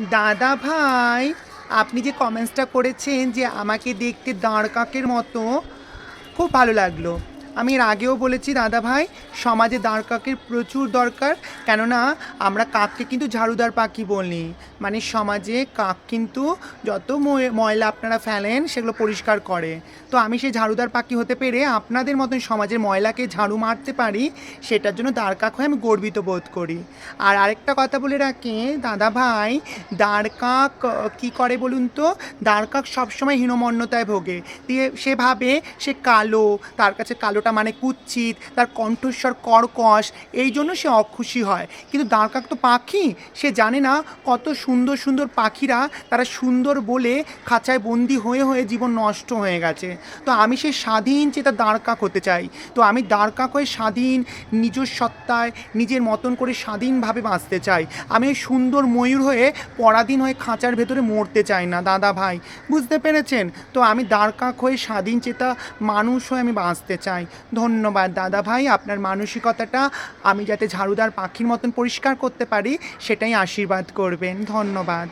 দাদা ভাই, আপনি যে কমেন্টসটা করেছেন যে আমাকে দেখতে দাঁড় কাকের মতো, খুব ভালো লাগল। আমি এর আগেও বলেছি, দাদা ভাই, সমাজে দাঁড় কাকের প্রচুর দরকার। কেননা, আমরা কাককে কিন্তু ঝাড়ুদার পাখি বলি। মানে সমাজে কাক কিন্তু যত ময়- ময়লা আপনারা ফেলেন, সেগুলো পরিষ্কার করে। তো আমি সেই ঝাড়ুদার পাখি হতে পেরে আপনাদের মতন সমাজের ময়লাকে ঝাড়ু মারতে পারি, সেটার জন্য দাঁড় কাক হয়ে আমি গর্বিত বোধ করি। আর আরেকটা কথা বলে রাখি, দাদা ভাই, দাঁড় কাক, কী করে বলুন তো? দাঁড় কাক সবসময় হীনমন্যতায় ভোগে। দিয়ে সে ভাবে সে কালো, তার কাছে কালোটা মানে কুচ্ছিত, তার কণ্ঠস্বর কর্কশ, এই জন্য সে অখুশি হয়। কিন্তু দাঁড় কাক তো পাখি, সে জানে না কত সুন্দর সুন্দর পাখিরা তারা সুন্দর বলে খাঁচায় বন্দি হয়ে হয়ে জীবন নষ্ট হয়ে গেছে। তো আমি সেই স্বাধীন চেতা দাঁড় কাক হতে চাই। তো আমি দাঁড় কাক হয়ে স্বাধীন নিজের সত্তায়, নিজের মতন করে স্বাধীনভাবে বাঁচতে চাই। আমি সুন্দর ময়ূর হয়ে পরাধীন হয়ে খাঁচার ভেতরে মরতে চাই না, দাদা ভাই। বুঝতে পেরেছেন? তো আমি দাঁড় কাক হয়ে স্বাধীন চেতা মানুষ হয়ে আমি বাঁচতে চাই। ধন্যবাদ, দাদা ভাই। আপনার মানসিকতাটা আমি যাতে ঝাড়ুদার পাখির মতন পরিষ্কার করতে পারি, সেটাই আশীর্বাদ করবেন। ধন্যবাদ।